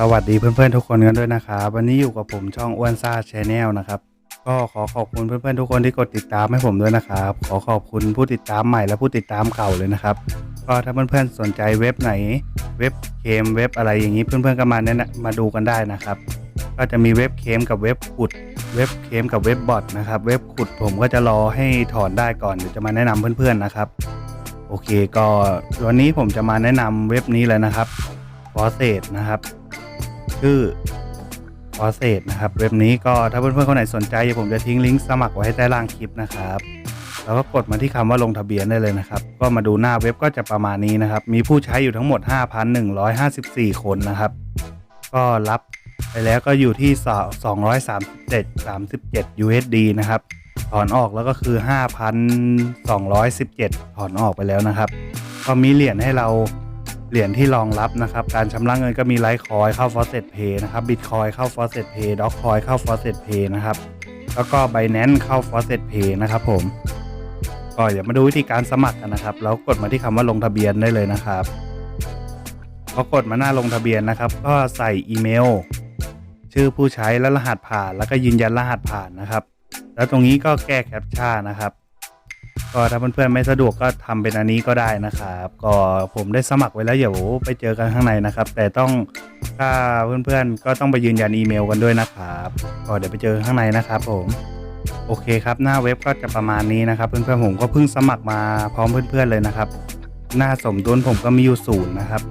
สวัสดีเพื่อนๆทุกคนกันด้วยนะครับวันนี้อยู่กับผมช่องอ้วนซ่าชแนลนะครับ ก็ขอขอบคุณเพื่อนๆทุกคนที่กดติดตามให้ผมด้วยนะครับ ขอขอบคุณผู้ติดตามใหม่และผู้ติดตามเก่าเลยนะครับ ก็ถ้าเพื่อนๆสนใจเว็บไหน เว็บเคมเว็บอะไรอย่างนี้เพื่อนๆก็มาแนะนำมาดูกันได้นะครับ ก็จะมีเว็บเคมกับเว็บขุด เว็บเคมกับเว็บบอทนะครับ เว็บขุดผมก็จะรอให้ถอนได้ก่อนเดี๋ยวจะมาแนะนำเพื่อนๆนะครับโอเคก็วันนี้ผมจะมาแนะนำเว็บนี้เลยนะครับฟอเซตนะครับ ชื่อฟอเซตนะครับ เว็บนี้ก็ถ้าเพื่อนๆคนไหนสนใจผมจะทิ้งลิงก์สมัครไว้ให้ใต้ล่างคลิปนะครับแล้วก็กดมาที่คำว่าลงทะเบียนได้เลยนะครับ ก็มาดูหน้าเว็บก็จะประมาณนี้นะครับ มีผู้ใช้อยู่ทั้งหมด 5,154 คนนะครับ ก็รับไปแล้วก็อยู่ที่ 237 37 USD นะครับ ถอนออกแล้วก็คือ 5,217 ถอนออกไปแล้วนะครับ ก็มีเหรียญให้เรา เหรียญที่รองรับนะครับ การชำระเงินก็มีไลท์คอยเข้า f a u c e t Pay นะครับบิตคอยเข้า f a u c e t Pay ด็อกคอยเข้า f a u c e t Pay นะครับแล้วก็ Binance เข้า f a u c e t Pay นะครับผมก็อย่ามาดูวิธีการสมัครกันนะครับ แล้วกดมาที่คำว่าลงทะเบียนได้เลยนะครับพอกดมาหน้าลงทะเบียนนะครับ ก็ใส่อีเมล ชื่อผู้ใช้และรหัสผ่าน แล้วก็ยืนยันรหัสผ่านนะครับ แล้วตรงนี้ก็แก้แคปชั่นนะครับ ก็ถ้าเพื่อนๆไม่สะดวกก็ทำเป็นอันนี้ก็ได้นะครับ ก็ผมได้สมัครไว้แล้วเดี๋ยวไปเจอกันข้างในนะครับ แต่ต้องถ้าเพื่อนๆก็ต้องไปยืนยันอีเมลกันด้วยนะครับก็เดี๋ยวไปเจอข้างในนะครับ ผมโอเคครับหน้าเว็บก็จะประมาณนี้นะครับเพื่อนๆผมก็เพิ่งสมัครมาพร้อมเพื่อนๆเลยนะครับ หน้าสมดุลผมก็มีอยู่ศูนย์นะครับ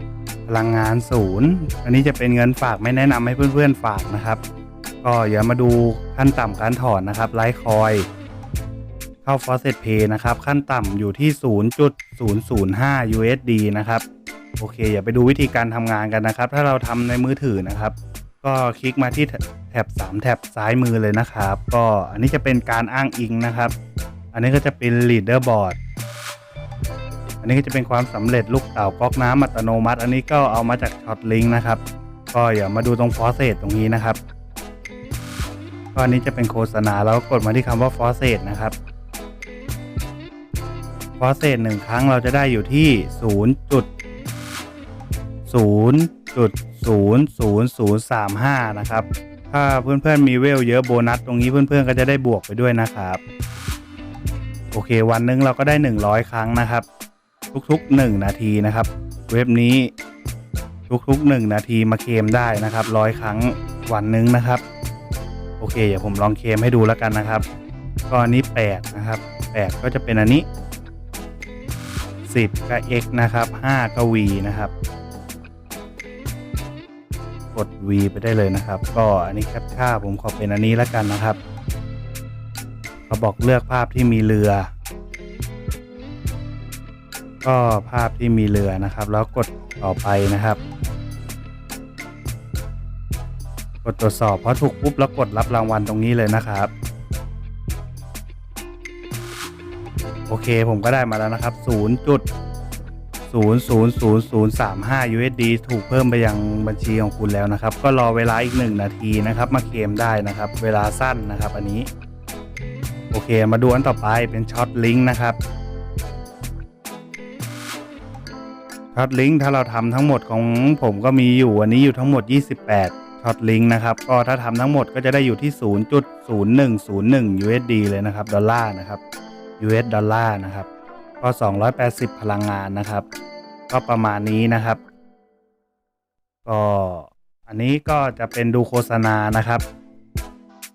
พลังงานศูนย์อันนี้จะเป็นเงินฝากไม่แนะนำให้เพื่อนๆฝากนะครับ ก็อย่ามาดูขั้นต่ำการถอนนะครับไลท์คอย เข้า Faucet Pay นะครับ ขั้นต่ำอยู่ที่ 0.005 USD นะครับ โอเค อย่าไปดูวิธีการทำงานกันนะครับ ถ้าเราทำในมือถือนะครับ ก็คลิกมาที่แท็บ 3 แท็บซ้ายมือเลยนะครับ ก็อันนี้จะเป็นการอ้างอิงนะครับ อันนี้ก็จะเป็น Leaderboard อันนี้ก็จะเป็นความสำเร็จลูกเต่าก๊อกน้ำอัตโนมัติ อันนี้ก็เอามาจากช็อตลิงก์นะครับ ก็อย่ามาดูตรง Faucet ตรงนี้นะครับก็อันนี้จะเป็นโฆษณาแล้วกดมาที่คำว่า Faucet นะครับ ฟอสเซตหนึ่งครั้งเราจะได้อยู่ที่0จุด0จุด0 0 0 3 5 นะครับ ถ้าเพื่อนๆมีเวลเยอะโบนัสตรงนี้เพื่อนๆก็จะได้บวกไปด้วยนะครับ โอเค วันหนึงเราก็ได้ 100 ครั้งนะครับ ทุกๆ 1 นาทีนะครับ เว็บนี้ทุกๆ 1 นาทีมาเคมได้นะครับร้อยครั้งวันหนึงนะครับ โอเคเดี๋ยวผมลองเคมให้ดูแล้วกันนะครับ ก็อันนี้8นะครับ8ก็จะเป็นอันนี้ 10 ก็ x นะครับ 5 ก็ v นะครับ กด v ไปได้เลยนะครับ ก็อันนี้แคปชั่นผมขอเป็นอันนี้แล้วกันนะครับเขาบอกเลือกภาพที่มีเรือ ก็ภาพที่มีเรือนะครับ แล้วกดต่อไปนะครับกดตรวจสอบพอถูกปุ๊บแล้วกดรับรางวัลตรงนี้เลยนะครับ โอเคผมก็ได้มาแล้วนะครับ 0.00035 USD ถูกเพิ่มไปยังบัญชีของคุณแล้วนะครับ ก็รอเวลาอีก 1 นาทีนะครับ มาเคลมได้นะครับ เวลาสั้นนะครับ อันนี้ โอเคมาดูอันต่อไปเป็นช็อตลิงก์นะครับช็อตลิงก์ถ้าเราทำทั้งหมดของผมก็มีอยู่อันนี้อยู่ทั้งหมด 28ช็อตลิงก์นะครับ ก็ถ้าทำทั้งหมดก็จะได้อยู่ที่ 0.0101 USD เลยนะครับ ดอลลาร์นะครับ US ดอลลาร์นะครับ ก็ 280 พลังงานนะครับ ก็ประมาณนี้นะครับ ก็อันนี้ก็จะเป็นดูโฆษณานะครับ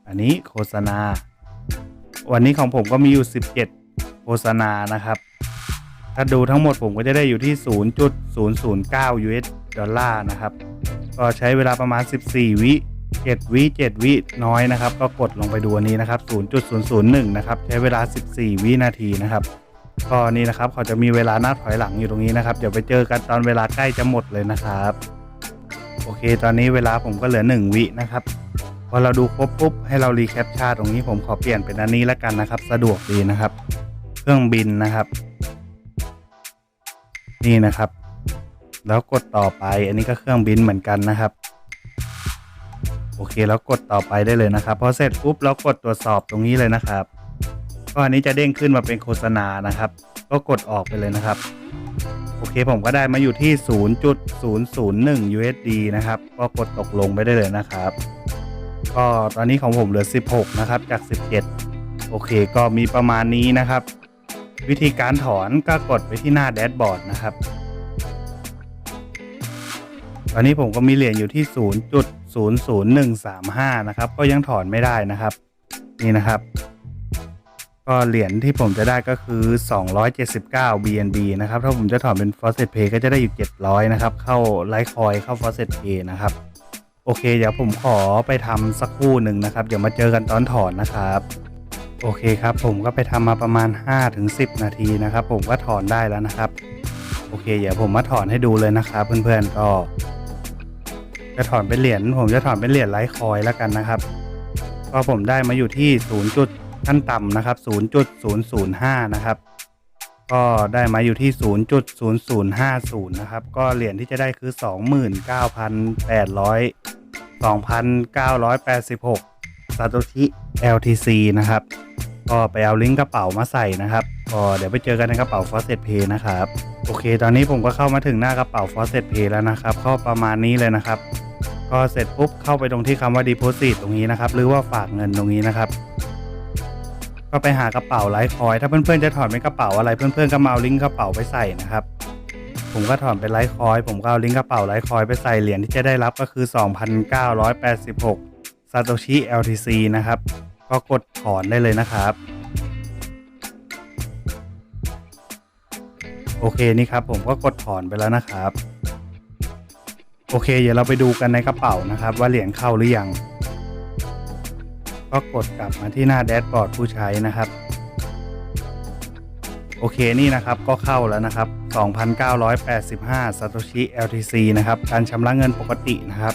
อันนี้โฆษณา วันนี้ของผมก็มีอยู่ 17 โฆษณานะครับ ถ้าดูทั้งหมดผมก็จะได้อยู่ที่ 0.009 US ดอลลาร์นะครับ ก็ใช้เวลาประมาณ 14 วิ 7วิ7วิน้อยนะครับ ก็กดลงไปดูอันนี้นะครับ 0.001 นะครับ ใช้เวลา 14 วินาทีนะครับก็นี่นะครับเขาจะมีเวลาหนับถอยหลังอยู่ตรงนี้นะครับ เดี๋ยวไปเจอกันตอนเวลาใกล้จะหมดเลยนะครับ โอเค ตอนนี้เวลาผมก็เหลือ 1 วินะครับพอเราดูครบปุ๊บให้เรารีแคปชาตรงนี้ผมขอเปลี่ยนเป็นอันนี้แล้วกันนะครับ สะดวกดีนะครับ เครื่องบินนะครับ นี่นะครับ แล้วกดต่อไปอันนี้ก็เครื่องบินเหมือนกันนะครับ โอเคแล้วกดต่อไปได้เลยนะครับพอเสร็จปุ๊บแล้วกดตรวจสอบตรงนี้เลยนะครับก็อันนี้จะเด้งขึ้นมาเป็นโฆษณานะครับ ก็กดออกไปเลยนะครับ โอเคผมก็ได้มาอยู่ที่ 0.001 USD นะครับ ก็กดตกลงไปได้เลยนะครับ ก็ตอนนี้ของผมเหลือ 16 นะครับ จาก 17 โอเค ก็มีประมาณนี้นะครับ วิธีการถอนก็กดไปที่หน้าแดชบอร์ดนะครับ ตอนนี้ผมก็มีเหรียญอยู่ที่ 0 00135 นะครับ ก็ยังถอนไม่ได้นะครับ นี่นะครับ ก็เหรียญที่ผมจะได้ก็คือ 279 BNB นะครับ ถ้าผมจะถอนเป็น Faucet Pay ก็จะได้อยู่ 700 นะครับ เข้าไลท์คอยเข้า Faucet Pay นะครับ โอเค เดี๋ยวผมขอไปทำสักคู่หนึ่งนะครับ เดี๋ยวมาเจอกันตอนถอนนะครับโอเคครับผมก็ไปทำมาประมาณ 5-10 นาทีนะครับ ผมก็ถอนได้แล้วนะครับ โอเค เดี๋ยวผมมาถอนให้ดูเลยนะครับ เพื่อนๆก็ จะถอนเป็นเหรียญผมจะถอนเป็นเหรียญไลท์คอยแล้วกันนะครับก็ผมได้มาอยู่ที่ 0. จุดขั้นต่ำนะครับ0.005นะครับ ก็ได้มาอยู่ที่0.0050นะครับ ก็เหรียญที่จะได้คือ29,800 2,986ซาโตชิ LTC นะครับ ก็ไปเอาลิงก์กระเป๋ามาใส่นะครับก็เดี๋ยวไปเจอกันในกระเป๋า Faucet Pay นะครับ โอเค ตอนนี้ผมก็เข้ามาถึงหน้ากระเป๋า Faucet Pay แล้วนะครับ ก็ประมาณนี้เลยนะครับ ก็เสร็จปุ๊บเข้าไปตรงที่คำว่า Deposit ตรงนี้นะครับ หรือว่าฝากเงินตรงนี้นะครับ ก็ไปหากระเป๋าไลฟ์คอยถ้าเพื่อนๆจะถอนเป็นกระเป๋าอะไรเพื่อนๆก็มาเอาลิงก์กระเป๋าไปใส่นะครับ ผมก็ถอนเป็นไลฟ์คอยผมก็เอาลิงก์กระเป๋าไลฟ์คอยไปใส่เหรียญที่จะได้รับก็คือ 2,986ซาโตชิ LTC นะครับ ก็กดถอนได้เลยนะครับโอเคนี่ครับผมก็กดถอนไปแล้วนะครับ โอเค เดี๋ยวเราไปดูกันในกระเป๋านะครับ ว่าเหรียญเข้าหรือยัง ก็กดกลับมาที่หน้าแดชบอร์ดผู้ใช้นะครับ โอเคนี่นะครับก็เข้าแล้วนะครับ 2,985ซาโตชิ LTC นะครับ การชำระเงินปกตินะครับ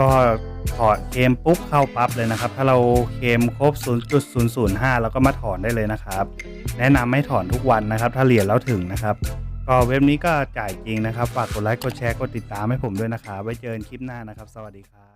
ก็ถอดเคมปุ๊บเข้าปั๊บเลยนะครับ ถ้าเราเคมครบ 0.005 แล้วก็มาถอนได้เลยนะครับ แนะนำให้ถอนทุกวันนะครับ ถ้าเหรียญแล้วถึงนะครับ ก็เว็บนี้ก็จ่ายจริงนะครับ ฝากกดไลค์ กดแชร์ กดติดตามให้ผมด้วยนะครับ ไว้เจอกันคลิปหน้านะครับ สวัสดีครับ